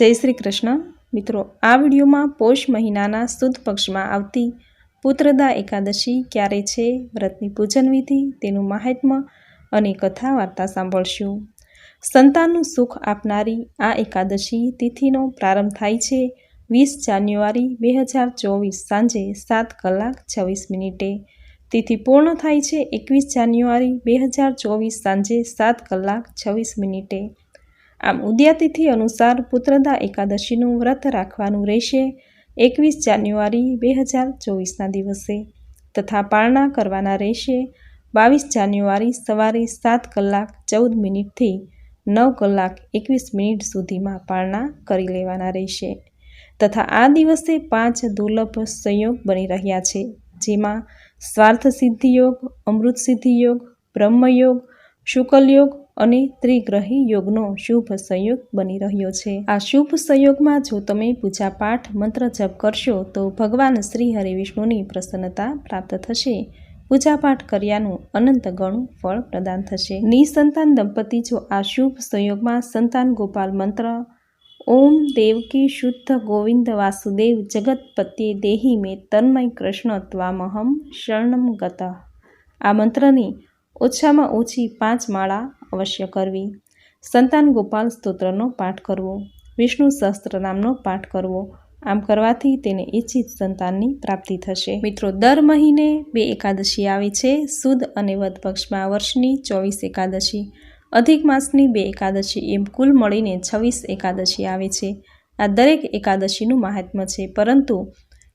જય શ્રી કૃષ્ણ. મિત્રો, આ વિડીયોમાં પોષ મહિનાના સુદ પક્ષમાં આવતી પુત્રદા એકાદશી ક્યારે છે, વ્રતની પૂજન વિધિ, તેનું મહાત્મ્ય અને કથા વાર્તા સાંભળશું. સંતાનનું સુખ આપનારી આ એકાદશી તિથિનો પ્રારંભ થાય છે વીસ જાન્યુઆરી બે હજાર ચોવીસ સાંજે સાત કલાક છવ્વીસ મિનિટે. તિથિ પૂર્ણ થાય છે એકવીસ જાન્યુઆરી બે હજાર ચોવીસ સાંજે સાત કલાક છવ્વીસ મિનિટે. આમ ઉદ્યાતિથિ અનુસાર પુત્રદા એકાદશીનું વ્રત રાખવાનું રહેશે. એકવીસ જાન્યુઆરી બે હજાર ચોવીસના દિવસે તથા પાળના કરવાના રહેશે. બાવીસ જાન્યુઆરી સવારે સાત કલાક ચૌદ મિનિટથી નવ કલાક એકવીસ મિનિટ સુધીમાં પાળના કરી લેવાના રહેશે. તથા આ દિવસે પાંચ દુર્લભ સંયોગ બની રહ્યા છે, જેમાં સ્વાર્થ સિદ્ધિયોગ અમૃત સિદ્ધિયોગ બ્રહ્મયોગ શુકલ યોગ અને ત્રિગ્રહી યોગનો શુભ સંયોગ બની રહ્યો છે. આ શુભ સંયોગમાં જો તમે પૂજા પાઠ મંત્ર જપ કરશો, તો ભગવાન શ્રી હરિ વિષ્ણુની પ્રસન્નતા પ્રાપ્ત થશે. પૂજાપાઠ કર્યાનું અનંત ગણું ફળ પ્રદાન થશે. નિસંતાન દંપતી જો આ શુભ સંયોગમાં સંતાન ગોપાલ મંત્ર, ઓમ દેવકી શુદ્ધ ગોવિંદ વાસુદેવ જગતપત્યે દેહી મે તન્મય કૃષ્ણ ત્વામહમ શરણમ ગત. આ મંત્રની ઓછામાં ઓછી પાંચ માળા અવશ્ય કરવી. સંતાન ગોપાલ સ્તોત્રનો પાઠ કરવો. વિષ્ણુ સહસ્ત્રનામનો પાઠ કરવો. આમ કરવાથી તેને ઈચ્છિત સંતાનની પ્રાપ્તિ થશે. મિત્રો, દર મહિને બે એકાદશી આવે છે. સુદ અને વધ પક્ષમાં વર્ષની ચોવીસ એકાદશી. અધિક માસની બે એકાદશી એમ કુલ મળીને છવ્વીસ એકાદશી આવે છે. આ દરેક એકાદશીનું મહાત્મ્ય છે. પરંતુ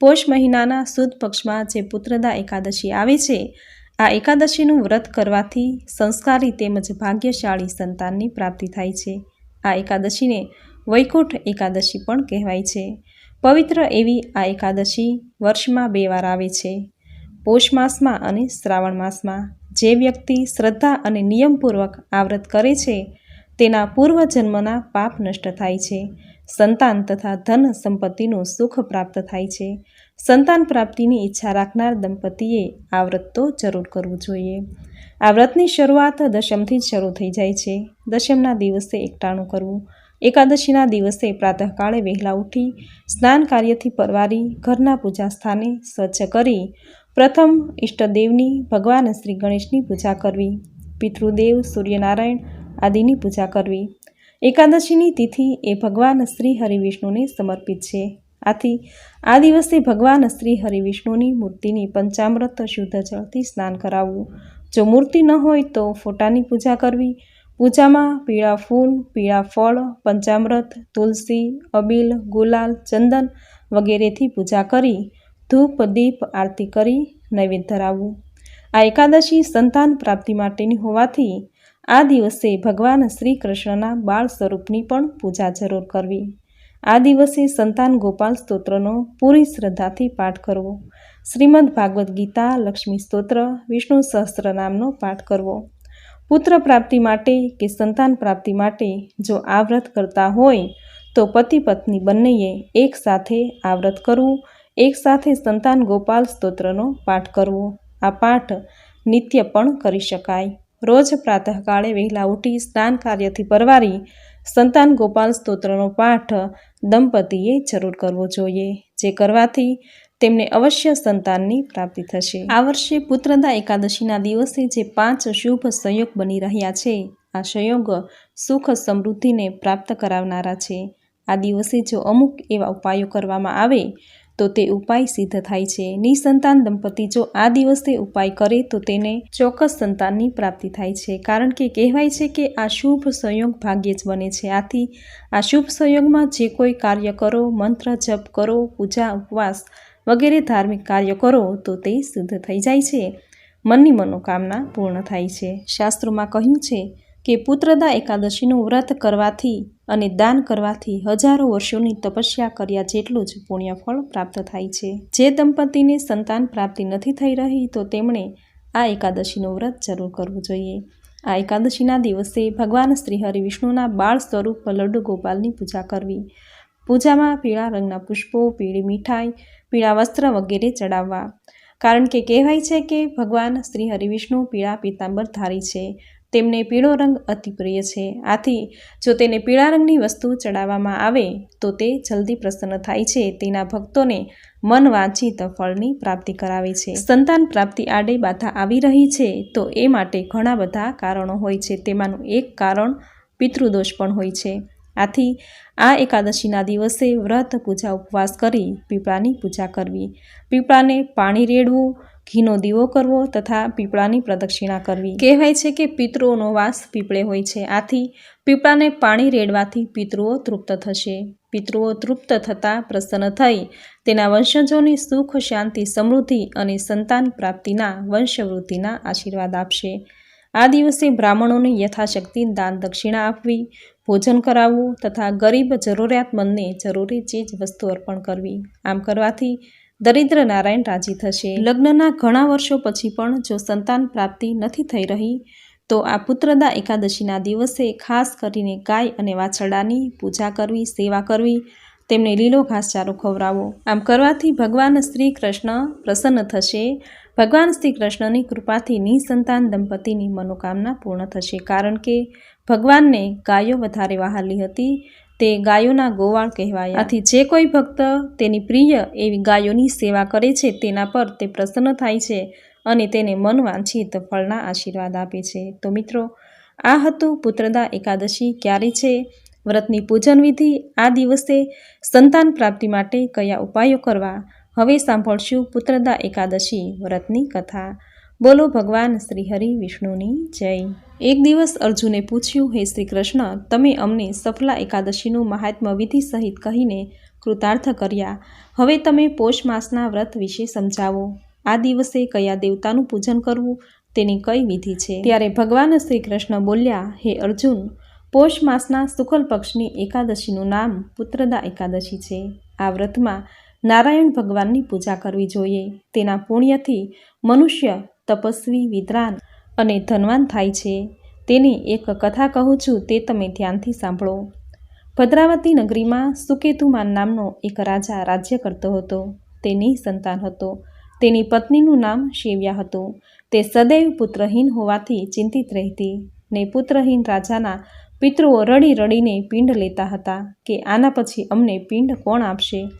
પોષ મહિનાના સુદ પક્ષમાં જે પુત્રદા એકાદશી આવે છે આ એકાદશીનું વ્રત કરવાથી સંસ્કારી તેમજ ભાગ્યશાળી સંતાનની પ્રાપ્તિ થાય છે. આ એકાદશીને વૈકુંઠ એકાદશી પણ કહેવાય છે. પવિત્ર એવી આ એકાદશી વર્ષમાં બે વાર આવે છે. પોષ માસમાં અને શ્રાવણ માસમાં જે વ્યક્તિ શ્રદ્ધા અને નિયમપૂર્વક આ વ્રત કરે છે, તેના પૂર્વજન્મના પાપ નષ્ટ થાય છે. સંતાન તથા ધન સંપત્તિનું સુખ પ્રાપ્ત થાય છે. સંતાન પ્રાપ્તિની ઈચ્છા રાખનાર દંપતીએ આ વ્રત તો જરૂર કરવું જોઈએ. આ વ્રતની શરૂઆત દશમથી જ શરૂ થઈ જાય છે. દશમના દિવસે એકટાણું કરવું. એકાદશીના દિવસે પ્રાતઃકાળે વહેલા ઉઠી, સ્નાન કાર્યથી પરવારી, ઘરના પૂજા સ્થાને સ્વચ્છ કરી, પ્રથમ ઈષ્ટદેવની, ભગવાન શ્રી ગણેશની પૂજા કરવી, પિતૃદેવ, સૂર્યનારાયણ આદિની પૂજા કરવી. એકાદશીની તિથિ એ ભગવાન શ્રી હરિવિષ્ણુને સમર્પિત છે. આથી આ દિવસે ભગવાન શ્રી હરિવિષ્ણુની મૂર્તિની પંચામૃત શુદ્ધ જળથી સ્નાન કરાવવું. જો મૂર્તિ ન હોય તો ફોટાની પૂજા કરવી. પૂજામાં પીળા ફૂલ, પીળા ફળ, પંચામૃત, તુલસી, અબીલ, ગુલાલ, ચંદન વગેરેથી પૂજા કરી, ધૂપ, દીપ, આરતી કરી નૈવેદ્ય ધરાવવું. આ એકાદશી સંતાન પ્રાપ્તિ માટેની હોવાથી આ દિવસે ભગવાન શ્રી કૃષ્ણના બાળ સ્વરૂપની પણ પૂજા જરૂર કરવી. આ દિવસે સંતાન ગોપાલ સ્તોત્રનો પૂરી શ્રદ્ધાથી પાઠ કરવો. શ્રીમદ ભાગવદ્ ગીતા, લક્ષ્મી સ્તોત્ર, વિષ્ણુ સહસ્ત્રનામનો પાઠ કરવો. પુત્ર પ્રાપ્તિ માટે કે સંતાન પ્રાપ્તિ માટે જો આ વ્રત કરતા હોય, તો પતિ પત્ની બંનેએ એક સાથે આ વ્રત કરવું, એક સાથે સંતાન ગોપાલ સ્તોત્રનો પાઠ કરવો. આ પાઠ નિત્ય પણ કરી શકાય. રોજ પ્રાતઃકાળે વહેલા ઉઠી સ્નાન કાર્યથી પરવારી સંતાન ગોપાલ સ્તોત્રનો પાઠ દંપતીએ જરૂર કરવો જોઈએ, જે કરવાથી તેમને અવશ્ય સંતાનની પ્રાપ્તિ થશે. આ વર્ષે પુત્રદા એકાદશીના દિવસે જે પાંચ શુભ સંયોગ બની રહ્યા છે, આ સંયોગ સુખ સમૃદ્ધિને પ્રાપ્ત કરાવનારા છે. આ દિવસે જો અમુક એવા ઉપાયો કરવામાં આવે તો તે ઉપાય સિદ્ધ થાય છે. નિસંતાન દંપતી જો આ દિવસે ઉપાય કરે તો તેને ચોક્કસ સંતાનની પ્રાપ્તિ થાય છે. કારણ કે કહેવાય છે કે આ શુભ સંયોગ ભાગ્યે જ બને છે. આથી આ શુભ સંયોગમાં જે કોઈ કાર્ય કરો, મંત્ર જપ કરો, પૂજા, ઉપવાસ વગેરે ધાર્મિક કાર્ય કરો તો તે સિદ્ધ થઈ જાય છે. મનની મનોકામના પૂર્ણ થાય છે. શાસ્ત્રોમાં કહ્યું છે કે પુત્રદા એકાદશીનું વ્રત કરવાથી અને દાન કરવાથી હજારો વર્ષોની તપસ્યા કર્યા જેટલું જ પુણ્યફળ પ્રાપ્ત થાય છે. જે દંપતીને સંતાન પ્રાપ્તિ નથી થઈ રહી, તો તેમણે આ એકાદશીનું વ્રત જરૂર કરવું જોઈએ. આ એકાદશીના દિવસે ભગવાન શ્રી હરિ વિષ્ણુના બાળ સ્વરૂપ લડ્ડુ ગોપાલની પૂજા કરવી. પૂજામાં પીળા રંગના પુષ્પો, પીળી મીઠાઈ, પીળા વસ્ત્ર વગેરે ચડાવવા. કારણ કે કહેવાય છે કે ભગવાન શ્રી હરિવિષ્ણુ પીળા પીતાંબર ધારી છે. તેમને પીળો રંગ અતિ પ્રિય છે. આથી, જો તેને પીળા રંગની વસ્તુ ચડાવવામાં આવે, તો તે જલ્દી પ્રસન્ન થાય છે. તેના ભક્તોને મન વાંચિત ફળની પ્રાપ્તિ કરાવે છે. સંતાન પ્રાપ્તિ આડે બાધા આવી રહી છે, તો એ માટે ઘણા બધા કારણો હોય છે. તેમાંનું એક કારણ પિતૃદોષ પણ હોય છે. આથી, આ એકાદશીના દિવસે વ્રત પૂજા ઉપવાસ કરી પીપળાની પૂજા કરવી. પીપળાને પાણી રેડવું ઘીનો દીવો કરવો તથા પીપળાની પ્રદક્ષિણા કરવી. કહેવાય છે કે પિતૃઓનો વાસ પીપળે હોય છે. આથી પીપળાને પાણી રેડવાથી પિતૃઓ તૃપ્ત થશે. પિતૃઓ તૃપ્ત થતાં પ્રસન્ન થઈ. તેના વંશજોની સુખ, શાંતિ, સમૃદ્ધિ અને સંતાન પ્રાપ્તિના વંશવૃદ્ધિના આશીર્વાદ આપશે. આ દિવસે બ્રાહ્મણોને યથાશક્તિ દાન દક્ષિણા આપવી, ભોજન કરાવવું તથા ગરીબ જરૂરિયાતમંદને જરૂરી ચીજ વસ્તુ અર્પણ કરવી. આમ કરવાથી દરિદ્ર નારાયણ રાજી થશે. લગ્નના ઘણા વર્ષો પછી પણ જો સંતાન પ્રાપ્તિ નથી થઈ રહી, તો આ પુત્રદા એકાદશીના દિવસે ખાસ કરીને ગાય અને વાછરડાની પૂજા કરવી, સેવા કરવી, તેમને લીલો ઘાસચારો ખવડાવો આમ કરવાથી ભગવાન શ્રી કૃષ્ણ પ્રસન્ન થશે. ભગવાન શ્રી કૃષ્ણની કૃપાથી નિસંતાન દંપતીની મનોકામના પૂર્ણ થશે. કારણ કે ભગવાનને ગાયો વધારે વહાલી હતી. તે ગાયોના ગોવાળ કહેવાય. આથી જે કોઈ ભક્ત તેની પ્રિય એવી ગાયોની સેવા કરે છે તેના પર તે પ્રસન્ન થાય છે અને તેને મન વાંછિત ફળના આશીર્વાદ આપે છે. તો મિત્રો, આ હતું પુત્રદા એકાદશી. ક્યારે છે? વ્રતની પૂજન વિધિ આ દિવસે સંતાન પ્રાપ્તિ માટે કયા ઉપાયો કરવા? હવે સાંભળશું પુત્રદા એકાદશી વ્રતની કથા. બોલો ભગવાન શ્રી હરિ વિષ્ણુની જય. એક દિવસ અર્જુને પૂછ્યું, હે શ્રી કૃષ્ણ તમે અમને સફલા એકાદશીનું મહાત્મ્ય વિધિ સહિત કહીને કૃતાર્થ કર્યા. હવે તમે પોષ માસના વ્રત વિશે સમજાવો. આ દિવસે કયા દેવતાનું પૂજન કરવું તેની કઈ વિધિ છે? ત્યારે ભગવાન શ્રી કૃષ્ણ બોલ્યા, હે અર્જુન, પોષ માસના શુક્લ પક્ષની એકાદશીનું નામ પુત્રદા એકાદશી છે. આ વ્રતમાં નારાયણ ભગવાનની પૂજા કરવી જોઈએ. તેના પુણ્યથી મનુષ્ય તપસ્વી, વિદ્વાન અને ધનવાન થાય છે. તેની એક કથા કહું છું, તે તમે ધ્યાનથી સાંભળો. ભદ્રાવતી નગરીમાં સુકેતુમાન નામનો એક રાજા રાજ્ય કરતો હતો. તે સંતાન હતો. તેની પત્નીનું નામ શિવ્યા હતું. તે સદૈવ પુત્રહીન હોવાથી ચિંતિત રહેતી. ને પુત્રહીન રાજાના પિતૃઓ રડી રડીને પિંડ લેતા હતા કે આના પછી અમને પિંડ કોણ આપશે?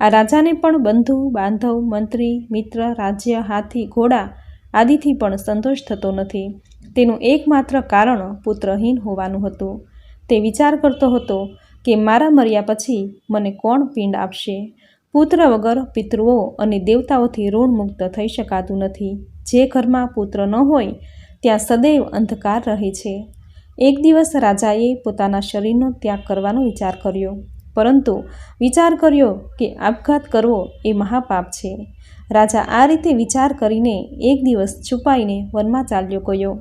આ રાજાને પણ બંધુ, બાંધવ, મંત્રી, મિત્ર, રાજ્ય, હાથી, ઘોડા આદિથી પણ સંતોષ થતો નથી. તેનું એકમાત્ર કારણ પુત્રહીન હોવાનું હતું. તે વિચાર કરતો હતો કે મારા મર્યા પછી મને કોણ પિંડ આપશે? પુત્ર વગર પિતૃઓ અને દેવતાઓથી ઋણ મુક્ત થઈ શકાતું નથી. જે ઘરમાં પુત્ર ન હોય, ત્યાં સદૈવ અંધકાર રહે છે. એક દિવસ રાજાએ પોતાના શરીરનો ત્યાગ કરવાનો વિચાર કર્યો. પરંતુ વિચાર કર્યો કે આપઘાત કરવો એ મહાપાપ છે. રાજા આ રીતે વિચાર કરીને એક દિવસ છુપાઈને વનમાં ચાલ્યો ગયો.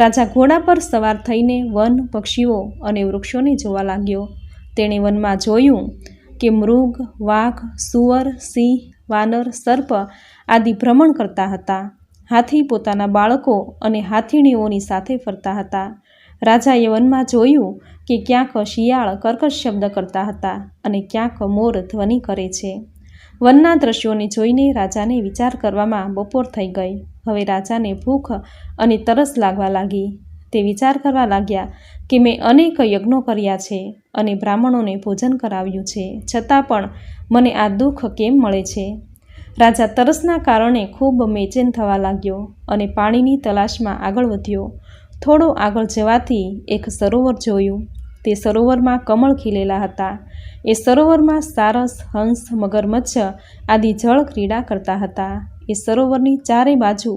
રાજા ઘોડા પર સવાર થઈને વન, પક્ષીઓ અને વૃક્ષોને જોવા લાગ્યો. તેણે વનમાં જોયું કે મૃગ, વાઘ, સુવર, સિંહ, વાનર, સર્પ આદિ ભ્રમણ કરતા હતા. હાથી પોતાના બાળકો અને હાથીણીઓની સાથે ફરતા હતા. રાજાએ વનમાં જોયું કે ક્યાંક શિયાળ કર્કશ શબ્દ કરતા હતા અને ક્યાંક મોર ધ્વનિ કરે છે. વનના દ્રશ્યોને જોઈને રાજાને વિચાર કરવામાં બપોર થઈ ગઈ. હવે રાજાને ભૂખ અને તરસ લાગવા લાગી. તે વિચાર કરવા લાગ્યા કે મેં અનેક યજ્ઞો કર્યા છે અને બ્રાહ્મણોને ભોજન કરાવ્યું છે, છતાં પણ મને આ દુઃખ કેમ મળે છે? રાજા તરસના કારણે ખૂબ મેચેન થવા લાગ્યો અને પાણીની તલાશમાં આગળ વધ્યો. થોડો આગળ જવાથી એક સરોવર જોયું. તે સરોવરમાં કમળ ખીલેલા હતા. એ સરોવરમાં સારસ, હંસ, મગરમચ્છ આદિ જળ ક્રીડા કરતા હતા. એ સરોવરની ચારે બાજુ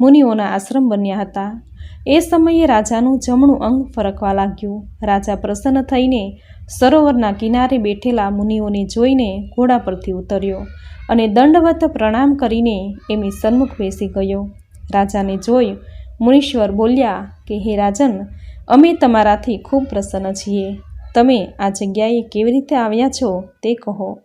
મુનિઓના આશ્રમ બન્યા હતા. એ સમયે રાજાનું જમણું અંગ ફરકવા લાગ્યું. રાજા પ્રસન્ન થઈને સરોવરના કિનારે બેઠેલા મુનિઓને જોઈને ઘોડા પરથી ઉતર્યો અને દંડવત પ્રણામ કરીને એમની સન્મુખ બેસી ગયો. રાજાને જોઈ મુનીશ્વર બોલ્યા કે, હે રાજન અમે તમારાથી ખૂબ પ્રસન્ન છીએ. તમે આ જગ્યાએ કેવી રીતે આવ્યા છો તે કહો.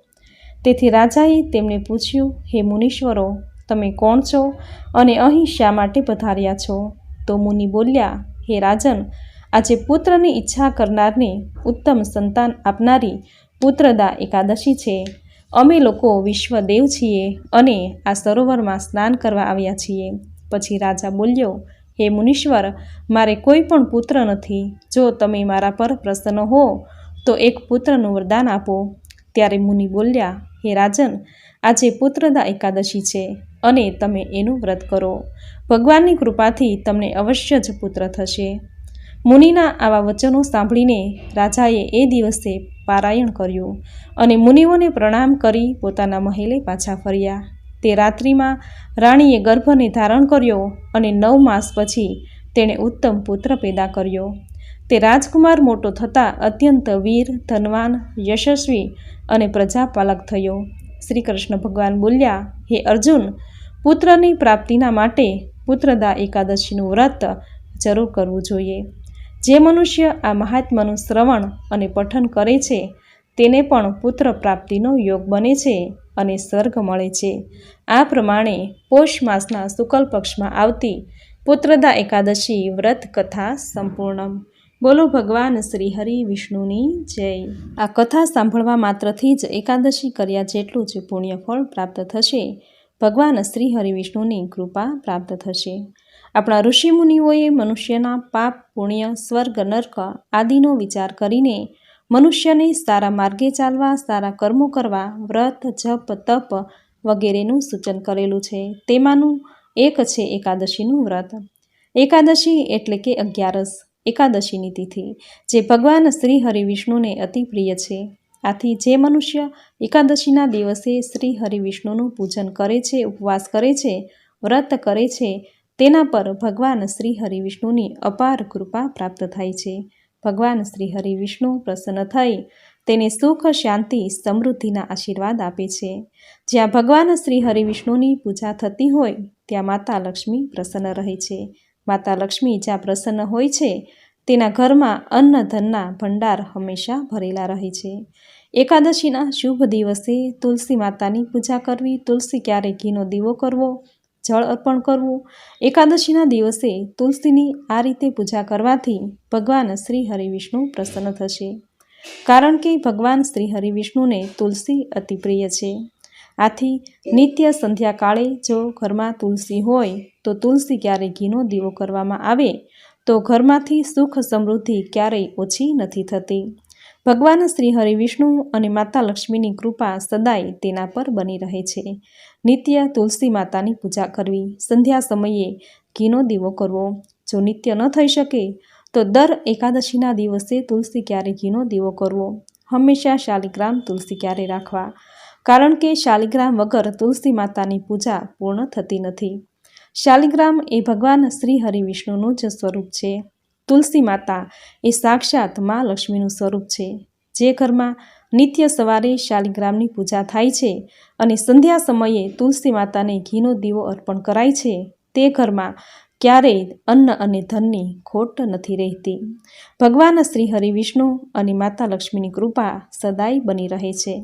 તેથી રાજાએ તેમને પૂછ્યું, હે મુનીશ્વરો, તમે કોણ છો અને અહીં શા માટે પધાર્યા છો? તો મુનિ બોલ્યા, હે રાજન, આજે પુત્રની ઈચ્છા કરનારને ઉત્તમ સંતાન આપનારી પુત્રદા એકાદશી છે. અમે લોકો વિશ્વદેવ છીએ અને આ સરોવરમાં સ્નાન કરવા આવ્યા છીએ. પછી રાજા બોલ્યો હે મુનીશ્વર, મારે કોઈ પણ પુત્ર નથી. જો તમે મારા પર પ્રસન્ન હો, તો એક પુત્રનું વરદાન આપો. ત્યારે મુનિ બોલ્યા, હે રાજન, આજે પુત્રદા એકાદશી છે અને તમે એનું વ્રત કરો. ભગવાનની કૃપાથી તમને અવશ્ય જ પુત્ર થશે. મુનિના આવા વચનો સાંભળીને રાજાએ એ દિવસે પારાયણ કર્યું અને મુનિઓને પ્રણામ કરી પોતાના મહેલે પાછા ફર્યા. તે રાત્રિમાં રાણીએ ગર્ભને ધારણ કર્યો અને નવ માસ પછી તેણે ઉત્તમ પુત્ર પેદા કર્યો. તે રાજકુમાર મોટો થતાં અત્યંત વીર, ધનવાન, યશસ્વી અને પ્રજાપાલક થયો. શ્રી કૃષ્ણ ભગવાન બોલ્યા, હે અર્જુન, પુત્રની પ્રાપ્તિના માટે પુત્રદા એકાદશીનું વ્રત જરૂર કરવું જોઈએ. જે મનુષ્ય આ મહાત્માનું શ્રવણ અને પઠન કરે છે તેને પણ પુત્ર પ્રાપ્તિનો યોગ બને છે અને સ્વર્ગ મળે છે. આ પ્રમાણે પોષ માસના શુકલ પક્ષમાં આવતી પુત્રદા એકાદશી વ્રત કથા સંપૂર્ણ બોલો ભગવાન શ્રી હરિ વિષ્ણુની જય. આ કથા સાંભળવા માત્રથી જ એકાદશી કર્યા જેટલું જ પુણ્યફળ પ્રાપ્ત થશે. ભગવાન શ્રી હરિ વિષ્ણુની કૃપા પ્રાપ્ત થશે. આપણા ઋષિમુનિઓએ મનુષ્યના પાપ, પુણ્ય, સ્વર્ગ, નર્ક આદિનો વિચાર કરીને મનુષ્યને સારા માર્ગે ચાલવા, સારા કર્મો કરવા, વ્રત, જપ, તપ વગેરેનું સૂચન કરેલું છે. તેમાંનું એક છે એકાદશીનું વ્રત. એકાદશી એટલે કે અગિયારસ, એકાદશીની તિથિ, જે ભગવાન શ્રી હરિવિષ્ણુને અતિ પ્રિય છે. આથી જે મનુષ્ય એકાદશીના દિવસે શ્રી હરિવિષ્ણુનું પૂજન કરે છે, ઉપવાસ કરે છે, વ્રત કરે છે, તેના પર ભગવાન શ્રી હરિવિષ્ણુની અપાર કૃપા પ્રાપ્ત થાય છે. ભગવાન શ્રી હરિ વિષ્ણુ પ્રસન્ન થઈ તેને સુખ, શાંતિ, સમૃદ્ધિના આશીર્વાદ આપે છે. જ્યાં ભગવાન શ્રી હરિ વિષ્ણુની પૂજા થતી હોય, ત્યાં માતા લક્ષ્મી પ્રસન્ન રહે છે. માતા લક્ષ્મી જ્યાં પ્રસન્ન હોય છે, તેના ઘરમાં અન્ન, ધનના ભંડાર હંમેશા ભરેલા રહે છે. એકાદશીના શુભ દિવસે તુલસી માતાની પૂજા કરવી, તુલસી ક્યારે ઘીનો દીવો કરવો જળ અર્પણ કરવું. એકાદશીના દિવસે તુલસીની આ રીતે પૂજા કરવાથી ભગવાન શ્રી હરિવિષ્ણુ પ્રસન્ન થશે. કારણ કે ભગવાન શ્રી હરિવિષ્ણુને તુલસી અતિ પ્રિય છે. આથી નિત્ય સંધ્યાકાળે જો ઘરમાં તુલસી હોય, તો તુલસી ક્યારે ઘીનો દીવો કરવામાં આવે, તો ઘરમાંથી સુખ સમૃદ્ધિ ક્યારેય ઓછી નથી થતી. ભગવાન શ્રી હરિવિષ્ણુ અને માતા લક્ષ્મીની કૃપા સદાય તેના પર બની રહે છે. નિત્ય તુલસી માતાની પૂજા કરવી. સંધ્યા સમયે ઘીનો દીવો કરવો. જો નિત્ય ન થઈ શકે, તો દર એકાદશીના દિવસે તુલસી ક્યારે ઘીનો દીવો કરવો? હંમેશા શાલિગ્રામ તુલસી ક્યારે રાખવા? કારણ કે શાલિગ્રામ વગર તુલસી માતાની પૂજા પૂર્ણ થતી નથી. શાલિગ્રામ એ ભગવાન શ્રી હરિવિષ્ણુનું જ સ્વરૂપ છે. તુલસી માતા એ સાક્ષાત મા લક્ષ્મીનું સ્વરૂપ છે. જે ઘરમાં નિત્ય સવારે શાલિગ્રામની પૂજા થાય છે અને સંધ્યા સમયે તુલસી માતાને ઘીનો દીવો અર્પણ કરાય છે, તે ઘરમાં ક્યારેય અન્ન અને ધનની ખોટ નથી રહેતી. ભગવાન શ્રી હરિવિષ્ણુ અને માતા લક્ષ્મીની કૃપા સદાય બની રહે છે.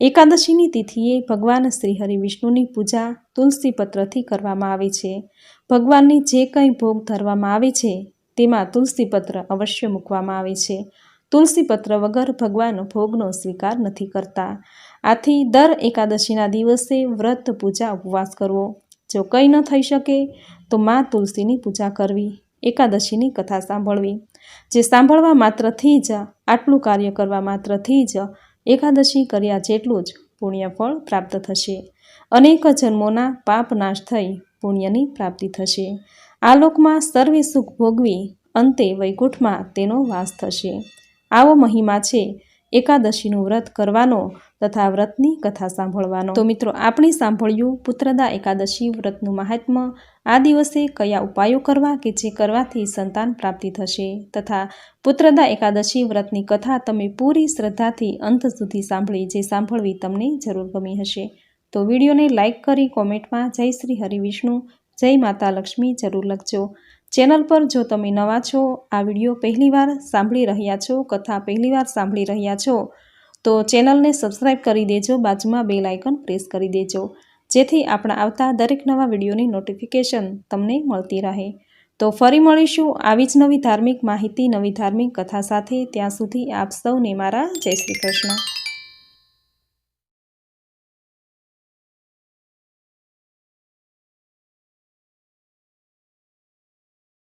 એકાદશીની તિથિએ ભગવાન શ્રી હરિવિષ્ણુની પૂજા તુલસી પત્રથી કરવામાં આવે છે. ભગવાનને જે કંઈ ભોગ ધરવામાં આવે છે તેમાં તુલસીપત્ર અવશ્ય મૂકવામાં આવે છે. તુલસીપત્ર વગર ભગવાન ભોગનો સ્વીકાર નથી કરતા. આથી દર એકાદશીના દિવસે વ્રત પૂજા ઉપવાસ કરવો. જો કંઈ ન થઈ શકે, તો મા તુલસીની પૂજા કરવી, એકાદશીની કથા સાંભળવી. જે સાંભળવા માત્રથી જ, આટલું કાર્ય કરવા માત્રથી જ એકાદશી કર્યા જેટલું જ પુણ્યફળ પ્રાપ્ત થશે. અનેક જન્મોના પાપ નાશ થઈ પુણ્યની પ્રાપ્તિ થશે. આ લોકમાં સર્વે સુખ ભોગવી અંતે વૈકુંઠમાં તેનો વાસ થશે. આવો મહિમા છે એકાદશીનું વ્રત કરવાનો તથા વ્રતની કથા સાંભળવાનો. તો મિત્રો, આપણે સાંભળ્યું પુત્રદા એકાદશી વ્રતનું મહાત્મ્ય. આ દિવસે કયા ઉપાયો કરવા કે જે કરવાથી સંતાન પ્રાપ્તિ થશે? તથા પુત્રદા એકાદશી વ્રતની કથા તમે પૂરી શ્રદ્ધાથી અંત સુધી સાંભળી જે સાંભળવી તમને જરૂર ગમી હશે. તો વિડીયોને લાઇક કરી કોમેન્ટમાં જય શ્રી હરિવિષ્ણુ જય માતા લક્ષ્મી, જરૂર લખજો. ચેનલ પર જો તમે નવા છો, આ વીડિયો પહેલીવાર સાંભળી રહ્યા છો, કથા પહેલીવાર સાંભળી રહ્યા છો, તો ચેનલને સબસ્ક્રાઈબ કરી દેજો, બાજુમાં બેલ આઇકન પ્રેસ કરી દેજો, જેથી આપણા આવતા દરેક નવા વિડીયોની નોટિફિકેશન તમને મળતી રહે. તો ફરી મળીશું આવી જ નવી ધાર્મિક માહિતી, નવી ધાર્મિક કથા સાથે. ત્યાં સુધી આપ સૌને મારા જય શ્રી કૃષ્ણ.